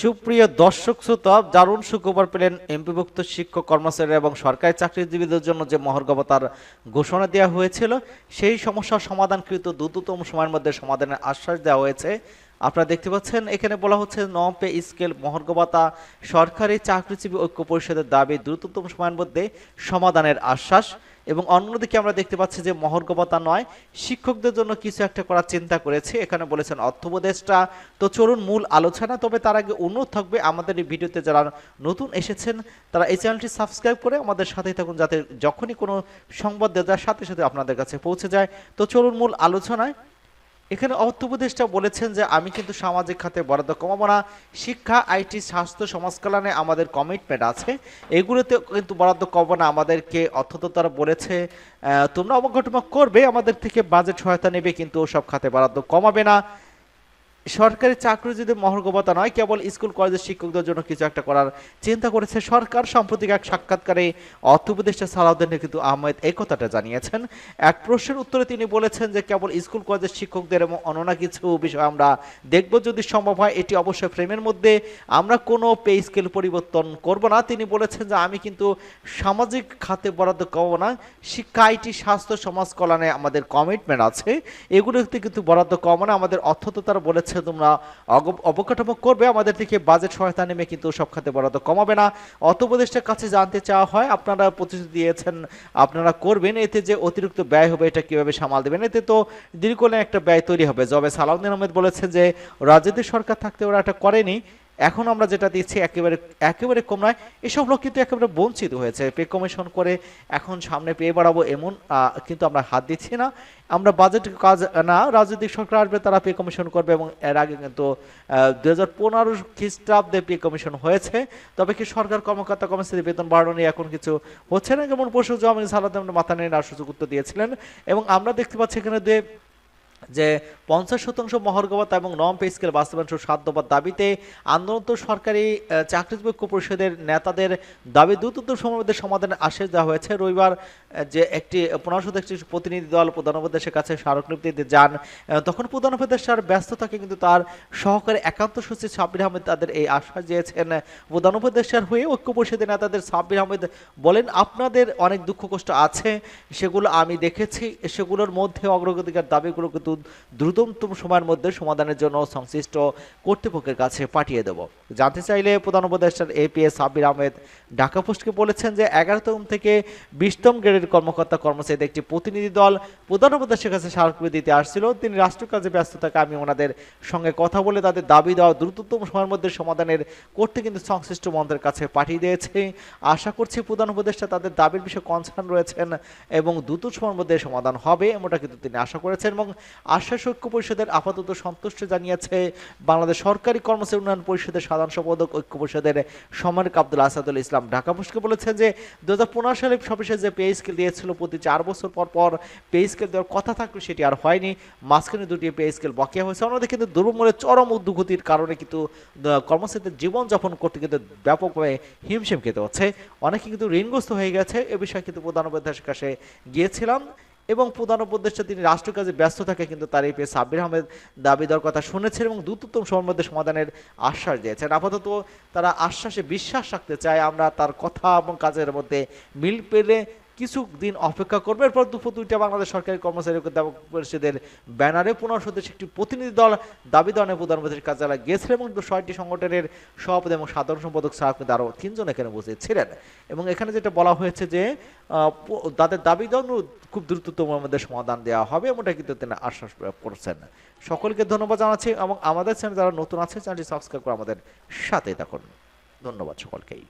সুপ্রিয় দর্শক শ্রোতা দারুণ সুখবর পেলেন এমপিভুক্ত শিক্ষক, কর্মচারী এবং সরকারি চাকরিজীবীদের জন্য যে মহর্গবতার ঘোষণা দেওয়া হয়েছিল, সেই সমস্যার সমাধানকৃত দ্রুততম সময়ের মধ্যে সমাধানের আশ্বাস দেওয়া হয়েছে। আপনারা দেখতে পাচ্ছেন, এখানে বলা হচ্ছে নম পে স্কেল মহর্গবতা সরকারি চাকরিজীবী ঐক্য পরিষদের দাবি দ্রুততম সময়ের মধ্যে সমাধানের আশ্বাস। এবং অন্যদিকে আমরা দেখতে পাচ্ছি যে মহর্গবতা নয়, শিক্ষকদের জন্য কিছু একটা করার চিন্তা করেছে। এখানে বলেছেন অর্থপ্রদেশটা। তো চলুন মূল আলোচনা, তবে তার আগে অনুরোধ থাকবে আমাদের এই ভিডিওতে যারা নতুন এসেছেন, তারা এই চ্যানেলটি সাবস্ক্রাইব করে আমাদের সাথেই থাকুন যাতে যখনই কোনো সংবাদ দেওয়া যায় সাথে সাথে আপনাদের কাছে পৌঁছে যায়। তো চলুন মূল আলোচনায়। এখানে অর্থ উপদেষ্টা বলেছেন যে, আমি কিন্তু সামাজিক খাতে বরাদ্দ কমাবো না। শিক্ষা, আইটি, স্বাস্থ্য সমাজ কল্যাণে আমাদের কমিটমেন্ট আছে। এগুলোতে কিন্তু বরাদ্দ কমাবো না আমাদেরকে। অর্থ তারা বলেছে তোমরা অবঘটমা করবে, আমাদের থেকে বাজেট সহায়তা নেবে, কিন্তু ওসব খাতে বরাদ্দ কমাবে না। সরকারি চাকরি যদি মহর্গবতা নয়, কেবল স্কুল, কলেজের শিক্ষকদের জন্য কিছু একটা করার চিন্তা করেছে সরকার। সাম্প্রতিক এক সাক্ষাৎকারে অর্থ উপদেষ্টা সালাউদ্দিন কিন্তু আহমেদ এই কথাটা জানিয়েছেন। এক প্রশ্নের উত্তরে তিনি বলেছেন যে, কেবল স্কুল, কলেজের শিক্ষকদের এবং অননা কিছু বিষয় আমরা দেখব যদি সম্ভব হয়, এটি অবশ্যই ফ্রেমের মধ্যে। আমরা কোনো পে স্কেল পরিবর্তন করব না। তিনি বলেছেন যে, আমি কিন্তু সামাজিক খাতে বরাদ্দ কমাবো না। শিক্ষা আইটি স্বাস্থ্য, সমাজ কল্যাণে আমাদের কমিটমেন্ট আছে। এগুলোতে কিন্তু বরাদ্দ কমাবো না আমাদের অর্থ তারা বলেছে তোমরা অগ- অবকাঠামো করবে, আমাদের থেকে বাজেট সহায়তা নেমে কিন্তু সব খাতে বরাদ্দ কমাবে না। অর্থ উপদেষ্টার কাছে জানতে চাওয়া হয়, আপনারা প্রতিশ্রুতি দিয়েছেন, আপনারা করবেন, এতে যে অতিরিক্ত ব্যয় হবে এটা কীভাবে সামাল দেবেন, এতে তো দীর্ঘকালীন একটা ব্যয় তৈরি হবে। জবে সালাউদ্দিন আহমেদ বলেছেন যে রাজনৈতিক সরকার থাকতে ওরা এটা করেনি। এখন আমরা যেটা দিচ্ছি একেবারে একেবারে কম নয়, এসব লোক কিন্তু একেবারে বঞ্চিত হয়েছে। পে কমিশন করে এখন সামনে পেয়ে বাড়াবো এমন কিন্তু আমরা হাত দিচ্ছি না। আমরা বাজেট কাজ, না, রাজনৈতিক সরকার আসবে, তারা পে কমিশন করবে এবং এর আগে কিন্তু দু হাজার পনেরো খ্রিস্টাব্দে পে কমিশন হয়েছে। তবে কি সরকার কর্মকর্তা কর্মচারী বেতন বাড়ানো নিয়ে এখন কিছু হচ্ছে না? যেমন পরশু জমিন সালাদ মাথা নিয়ে নেওয়ার সুযোগ উত্তর দিয়েছিলেন। এবং আমরা দেখতে পাচ্ছি এখানে যে যে পঞ্চাশ শতাংশ মহর্গবতা এবং নম পে স্কেল বাস্তবায়ন সাত দফার দাবিতে আন্দোলনত সরকারি ঐক্য পরিষদের নেতাদের দাবি দ্রুততম সময়ের মধ্যে সমাধানের আশ্বাস দেওয়া হয়েছে। রবিবার যে একটি পনেরোশো একটি প্রতিনিধি দল প্রধান উপদেশের কাছে স্মারকলিপি দিতে যান। তখন প্রধান উপদেষ্টার ব্যস্ততাকে কিন্তু তার সহকারী একান্ত সচিব সাব্বির আহমেদ তাদের এই আশ্বাস দিয়েছেন। প্রধান উপদেষ্টার হয়ে ঐক্য পরিষদের নেতাদের সাব্বির আহমেদ বলেন, আপনাদের অনেক দুঃখ কষ্ট আছে, সেগুলো আমি দেখেছি, সেগুলোর মধ্যে অগ্রগতিকার দাবিগুলো কিন্তু দ্রুততম সময়ের মধ্যে সমাধানের জন্য সংশ্লিষ্ট কর্তৃপক্ষের কাছে পাঠিয়ে দেব। জানতে চাইলে প্রধান উপদেষ্টার এপিএস সাব্বির আহমেদ ঢাকা পোস্টকে বলেছেন যে এগারোতম থেকে বিশতম গ্রেডের কর্মকর্তা কর্মচারীদের একটি প্রতিনিধি দল প্রধান উপদেষ্টার কাছে স্মারকলিপি দিতে আসছিল। তিনি রাষ্ট্রীয় কাজে ব্যস্ত থাকে আমি ওনাদের সঙ্গে কথা বলে তাদের দাবি দেওয়া দ্রুততম সময়ের মধ্যে সমাধানের করতে কিন্তু সংশ্লিষ্ট মন্ত্রের কাছে পাঠিয়ে দিয়েছে। আশা করছি প্রধান উপদেষ্টা তাদের দাবির বিষয়ে কনসার্ন রয়েছেন এবং দ্রুত সময়ের মধ্যে সমাধান হবে, এমনটা কিন্তু তিনি আশা করেছেন এবং আশ্বাস ঐক্য পরিষদের আপাতত সন্তুষ্ট জানিয়েছে বাংলাদেশ সরকারি কর্মচারী উন্নয়ন পরিষদের সাধারণ সম্পাদক ঐক্য পরিষদের সম্মানিক আব্দুল আসাদুল ইসলাম। ঢাকা পোস্টকে বলেছেন যে দু সালে সবিশেষ যে পে স্কেল দিয়েছিল প্রতি চার বছর পর পর পে স্কেল দেওয়ার কথা থাকলেও সেটি আর হয়নি। মাঝখানে দুটি পে স্কেল বকেয়া হয়েছে। অন্যদিকে কিন্তু দুর্মূলের চরম উদ্যোগতির কারণে কিন্তু কর্মচারীদের জীবনযাপন করতে কিন্তু ব্যাপকভাবে হিমশিম খেতে হচ্ছে। অনেকে কিন্তু ঋণগ্রস্ত হয়ে গেছে। এ বিষয়ে কিন্তু প্রধান কাছে গিয়েছিলাম। এবং প্রধান উপদেষ্টা তিনি রাষ্ট্র কাজে ব্যস্ত থাকে কিন্তু তার এই পেয়ে সাব্বির আহমেদ দাবি দেওয়ার কথা শুনেছেন এবং দ্রুততম সময়ের মধ্যে সমাধানের আশ্বাস দিয়েছেন। আপাতত তারা আশ্বাসে বিশ্বাস রাখতে চায়, আমরা তার কথা এবং কাজের মধ্যে মিল পেলে কিছু দিন অপেক্ষা করবে। এরপর দুপুর দুইটা বাংলাদেশ সরকারি কর্মচারী ঐক্য পরিষদের ব্যানারে পনেরো সদস্য একটি প্রতিনিধি দল দাবি দেওয়ার প্রধানমন্ত্রীর কার্যালয়ে গিয়েছিল এবং ছয়টি সংগঠনের সভাপতি এবং সাধারণ সম্পাদক ছাড়া কিন্তু আরও তিনজন এখানে উপস্থিত ছিলেন এবং এখানে যেটা বলা হয়েছে যে তাদের দাবি দেওয়ার খুব দ্রুততম মধ্যে সমাধান দেওয়া হবে, এমনটা কিন্তু তিনি আশ্বাস করছেন। সকলকে ধন্যবাদ জানাচ্ছি এবং আমাদের চ্যানেল যারা নতুন আছে, চ্যানেলটি সাবস্ক্রাইব করে আমাদের সাথে থাকুন। ধন্যবাদ সকলকেই।